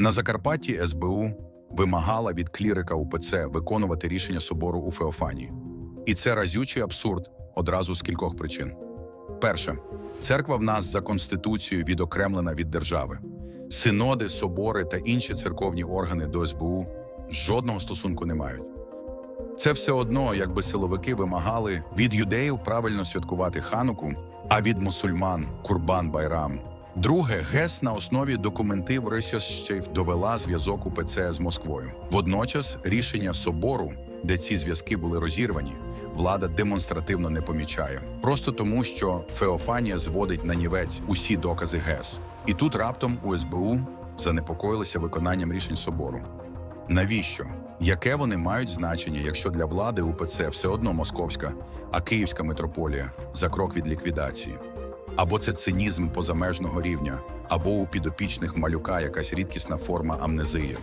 На Закарпатті СБУ вимагала від клірика УПЦ виконувати рішення собору у Феофанії. І це разючий абсурд одразу з кількох причин. Перше, церква в нас за конституцією відокремлена від держави. Синоди, собори та інші церковні органи до СБУ жодного стосунку не мають. Це все одно, якби силовики вимагали від юдеїв правильно святкувати хануку, а від мусульман Курбан Байрам. Друге, ГЕС на основі документів Російщев довела зв'язок УПЦ з Москвою. Водночас рішення собору, де ці зв'язки були розірвані, влада демонстративно не помічає. Просто тому, що Феофанія зводить на нівець усі докази ГЕС. І тут раптом у СБУ занепокоїлися виконанням рішень собору. Навіщо? Яке вони мають значення, якщо для влади УПЦ все одно московська, а київська митрополія за крок від ліквідації? Або це цинізм позамежного рівня, або у підопічних малюка якась рідкісна форма амнезії.